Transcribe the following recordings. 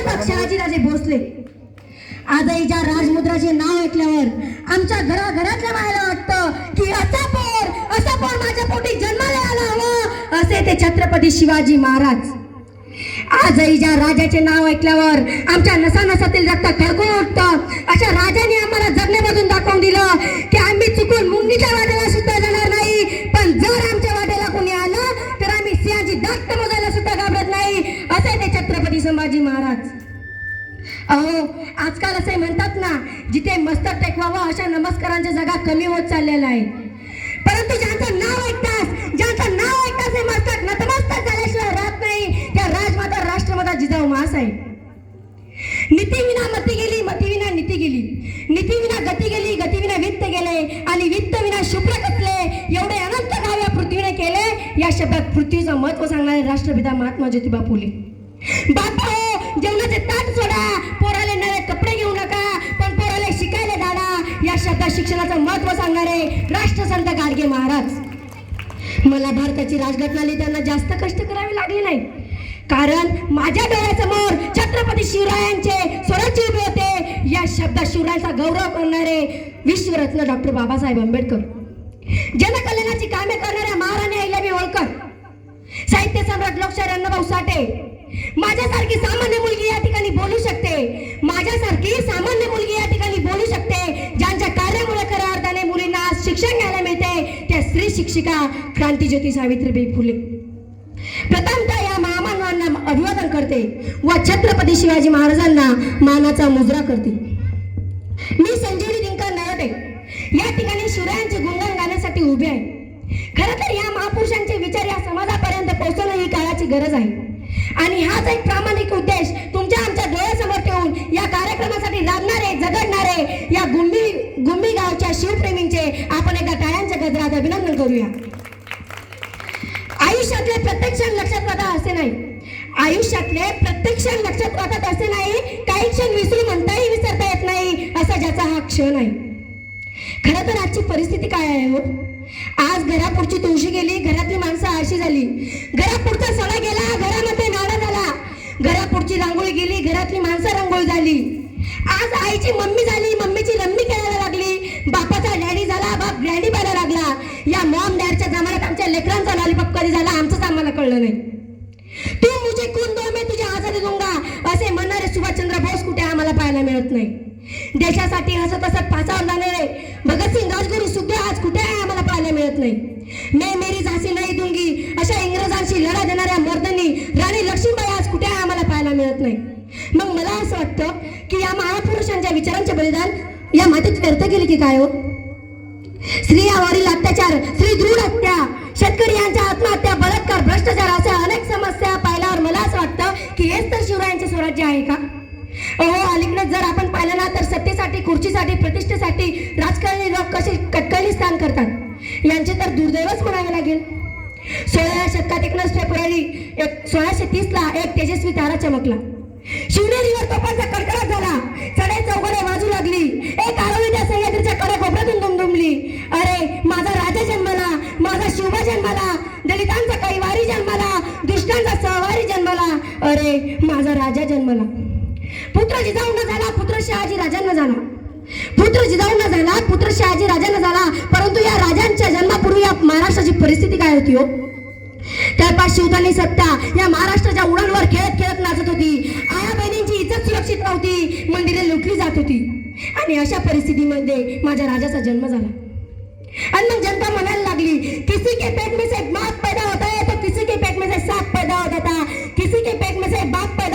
छत्रपती शहाजीराजे भोसले. आजही ज्या राजमुद्राचे नाव ऐकल्यावर आमच्या घराघरातल्या बाहेर वाटतं की असा पोर असा पोर माझ्या पोटी जन्माला आला हवं असे ते छत्रपती शिवाजी महाराज. आजही ज्या राजाचे नाव ऐकल्यावर आमच्या नसानसातील रक्त खळखळ उठतं अशा राजाने आम्हाला जगण्यामधून दाखवून दिलं की आम्ही चुकून मुंगीच्या वाटेला सुद्धा जाणार नाही. पण जर आमच्या वाटेला कोणी आलं तर आम्ही सिंहाची दाट मोजायला सुद्धा घाबरत नाही असे ते छत्रपती संभाजी महाराज. अहो आजकाल असे म्हणतात ना जिथे मस्तक टेकवावं अशा नमस्कारांच्या जागा कमी होत चाललेला आहे. परंतु ज्यांचं नाव ऐकतास ज्यांचं नाव ऐकतास हे मस्तक नतमस्तक झाल्याशिवाय राहत नाही त्या राजमाता राष्ट्रमाता जिजाऊ मास आहे विना मती गेली मतीविना नीती गेली. नीतीविना गती गेली गतीविना वित्त गेले आणि वित्त विना शुभ्र कसले एवढे अनंत गाव या पृथ्वीने केले या शब्दात पृथ्वीचं महत्त्व सांगणारे राष्ट्रपिता महात्मा ज्योतिबा फुले. बापा हो जेवणाचे ताट सोडा. पोराले नवे कपडे घेऊ नका पण पोराले शिकायला दाडा. या शब्दात शिक्षणाचं महत्त्व सांगणारे राष्ट्रसंत गाडगे महाराज. मला भारताची राजघटना लिहिताना जास्त कष्ट करावे लागले नाही. कारण माझ्या डोळ्यासमोर छत्रपती शिवरायांचे स्वराज्य उभे होते. या शब्दात शिवरायांचा गौरव करणारे विश्वरत्न डॉक्टर बाबासाहेब आंबेडकर. जनकल्याणाची कामे करणाऱ्या माझ्यासारखी सामान्य मुलगी या ठिकाणी बोलू शकते. माझ्यासारखी सामान्य मुलगी या ठिकाणी बोलू शकते. ज्यांच्या कार्यामुळे खऱ्या अर्थाने मुलींना आज शिक्षण घ्यायला मिळते त्या स्त्री शिक्षिका क्रांतीज्योती सावित्रीबाई फुले. प्रथमतः या महामानवांना अभिवादन करते व छत्रपती शिवाजी महाराजांना मानाचा मुजरा करते. मी संजीवनी दिनकर नरटे या ठिकाणी शिवरायांचे गुणगान गाण्यासाठी उभे आहे. खरं तर या महापुरुषांचे विचार या समाजापर्यंत पोहोचवणं ही काळाची गरज आहे. आणि हाच एक प्रामाणिक उद्देश तुमच्या आमच्या डोळ्यासमोर ठेवून या कार्यक्रमासाठी लागणारे झगडणारे या गुंबी गुंबी गावच्या शिवप्रेमींचे आपण एकदा टाळ्यांच्या गजरात अभिनंदन करूया. आयुष्यातले प्रत्येक क्षण लक्षात राहता असे नाही. आयुष्यातले प्रत्येक क्षण लक्षात राहतात असे नाही. काही क्षण विसरू म्हणताही विसरता येत नाही असा ज्याचा हा क्षण आहे. खरं तर आजची परिस्थिती काय आहे हो? आज घरापुढची तुळशी गेली घरातली माणसं आळशी झाली. घरापुढचा सणा गेला घरामध्ये नाडा झाला. घरापुढची रांगोळी गेली घरातली माणसं रांगोळी झाली. आज आईची मम्मी झाली मम्मीची लम्मी खेळायला लागली. बापाचा डॅडी झाला बाप डॅडी बनायला लागला. या मॉम डॅडच्या जमान्यात आमच्या लेकरांचा लॉलीपॉप कधी झाला आमचंच आम्हाला कळलं नाही. तू मुझे खून दो मी तुझ्या आजारी दूंगा. असे म्हणणारे सुभाषचंद्र बोस कुठे आम्हाला पाहायला मिळत नाही. देशासाठी हसत हसत पाचावर जाणारे भगतसिंग राजगुरू सुद्धा आज कुठे आहे आम्हाला पाहायला मिळत नाही. मैं मेरी झाशी नाही दुंगी अशा इंग्रजांशी लढा देणाऱ्या मर्दनी राणी लक्ष्मीबाई आज कुठे आहे आम्हाला पाहायला मिळत नाही. मग मला असं वाटतं की या महापुरुषांच्या विचारांचे बलिदान या मातीत व्यर्थ गेले की काय हो? स्त्रियावरील अत्याचार स्त्री दृढ हत्या शेतकरी यांच्या आत्महत्या बलात्कार भ्रष्टाचार अशा अनेक समस्या पाहिल्यावर मला असं वाटतं की हेच तर शिवरायांचे स्वराज्य आहे का? अहो अलीकडे जर तर खुर्चीसाठी प्रतिष्ठेसाठी राजकारणी लोक कसे कटकळी स्थान करतात? यांचे तर दुर्दैवच म्हणावे लागेल. सोळाव्या शतकात एकनाथ फेब्रुवारी एक सोळाशे तीस ला एक तेजस्वी तारा चमकला. शिवनेरीवर तोफांचा कडकडाट झाला. चढे चौघडे वाजू लागली. एक आरोळी त्या सह्याद्रीच्या कडे कोपऱ्यातून दुमदुमली. अरे माझा राजा जन्माला माझा शिवबा जन्माला दलितांचा कैवारी वारी जन्माला दुष्टांचा सहवारी जन्माला. अरे माझा राजा जन्माला. पुत्र जिजाऊ न झाला पुत्र शहाजी राजांना झाला पुत्र जिजाऊ न झाला पुत्र शहाजी राजांना झाला. परंतु या राजांच्या जन्मापूर्वी या महाराष्ट्राची परिस्थिती काय होती हो? त्या शिवतानी सत्ता. या महाराष्ट्राच्या उडानवर खेळत खेळत नाचत होती. आया बहिणींची इज्जत सुरक्षित नव्हती. मंदिरे लुटली जात होती. आणि अशा परिस्थितीमध्ये माझ्या राजाचा जन्म झाला. आणि मग जनता म्हणायला लागली किसी के पेट में से बाप पैदा होता है तो किसी के पेट में से सांप पैदा होता था किसी के पेट में से बाप पैदा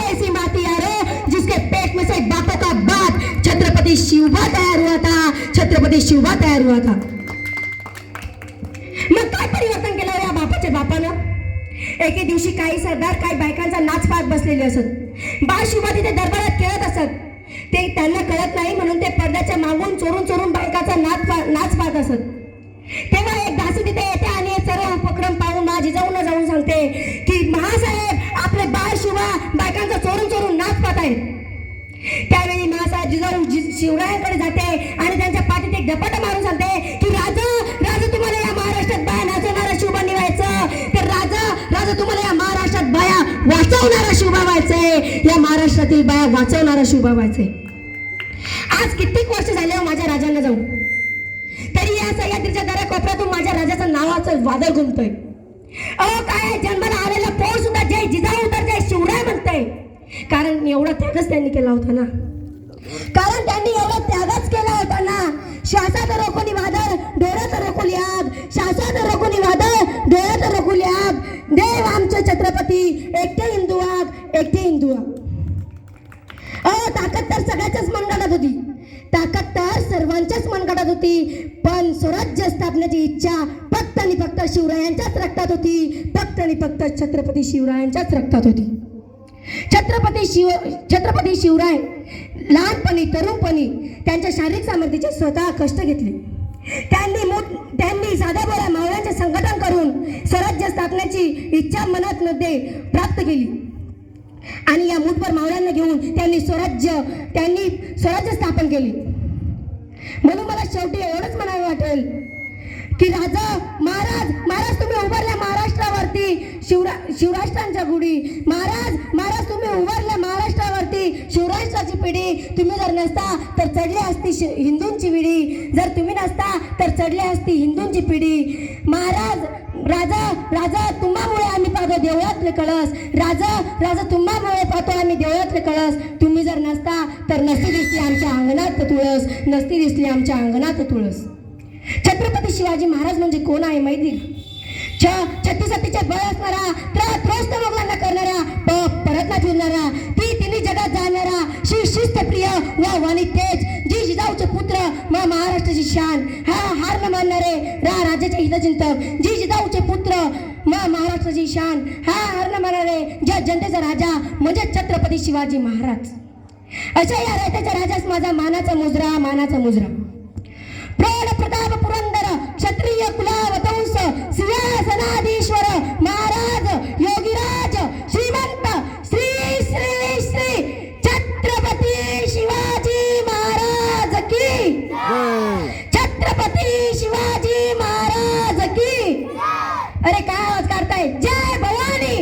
मगर ऐसी माती आ रहे जिसके पेट में से बापों का बाप छत्रपति शिवबा तैयार हुआ था। छत्रपति शिवबा तैयार हुआ था। मग काय परिवर्तन केलं या बापाच्या बापानं एके दिवशी काही सरदार काही बायकांचा नाच पाहत बसलेले असत। बाळ शिवा तिथे दरबारात खेळत असत। ते त्यांना कळत नाही म्हणून ते पडद्याच्या मागून चोरून चोरून बायकाचा नाच नाच पाहत असत। तेव्हा एक दासी एक धपाटा मारून सांगते की राजा राजा तुम्हाला या महाराष्ट्रात बाया नाचवणारा शुभ निवायचं. तर राजा राजा तुम्हाला या महाराष्ट्रात वाचवणारा शुभ व्हायचंय या महाराष्ट्रातील बाया वाचवणारा शुभ व्हायचंय आज कित्येक वर्ष झाले हो माझ्या राजांना जाऊन. तरी या सह्याद्रीच्या दऱ्या कोपऱ्यातून माझ्या राजाचं नावाचं वादळ घुमतोय. अहो काय जन्माला आलेला पोर सुद्धा जय जिजाऊ तर जय शिवराय म्हणतंय. कारण एवढा त्यागच त्यांनी केला होता ना. कारण त्यांनी एवढा त्यागच केला होता श्वासात रोखोली वादळ डोळ्यात रोखोली आग श्वासात रोखोली वादळ डोळ्यात रोखोली आग देव आमचे छत्रपती एकटे हिंदू आग एकटे हिंदू आग. अ ताकद तर सगळ्याच्याच मनगटात होती. ताकद तर सर्वांच्याच मनगटात होती. पण स्वराज्य स्थापनेची इच्छा फक्त आणि फक्त शिवरायांच्याच रक्तात होती. फक्त आणि फक्त छत्रपती शिवरायांच्याच रक्तात होती. छत्रपती शिव छत्रपती शिवराय लहानपणी तरुणपणी त्यांच्या शारीरिक सामर्थ्याचे स्वतः कष्ट घेतले. त्यांनी त्यांनी साध्या मावळ्यांचे संघटन करून स्वराज्य स्थापनेची इच्छा मनात मध्ये प्राप्त केली. आणि या मुठभर मावळ्यांना घेऊन त्यांनी स्वराज्य त्यांनी स्वराज्य स्थापन केले. म्हणून मला शेवटी एवढंच म्हणावं वाटेल की राजा महाराज महाराज तुम्ही उभारल्या महाराष्ट्रावरती. शिवरा शिवराष्ट्रांच्या गुढी. महाराज महाराज तुम्ही उभारल्या महाराष्ट्रावरती. शिवराष्ट्राची पिढी तुम्ही जर नसता तर चढली असती शि- हिंदूंची विडी जर तुम्ही नसता तर चढली असती हिंदूंची पिढी. महाराज राजा राजा तुम्हामुळे आम्ही पाहतो देवळातले कळस. राजा राजा तुम्हामुळे पाहतो आम्ही देवळातले कळस. तुम्ही जर नसता तर नसती दिसली आमच्या अंगणात तुळस. नसती दिसली आमच्या अंगणात तुळस. छत्रपती शिवाजी महाराज म्हणजे कोण आहे माहिती? छ छत्तीसत्तीचे बळ असणारा त्रस्त मोगलांना करणारा प परत ना फिरणारा ती तिन्ही जगात जाणारा श्री शिस्तप्रिय व वाणी तेज जी जिजाऊचे पुत्र म महाराष्ट्राची शान. हा हार न मानणारे रा राज्याचे हितचिंतक जी जिजाऊचे पुत्र मा महाराष्ट्राची शान. हा हार न मानणारे ज्या जनतेचा राजा म्हणजे छत्रपती शिवाजी महाराज. अशा या राजाच्या राजास माझा मानाचा मुजरा मानाचा मुजरा. Prada Prada Purandara, Shatriya Kulava Tonsa, Sia Sanadi Shwara, Maharaja, Yogira.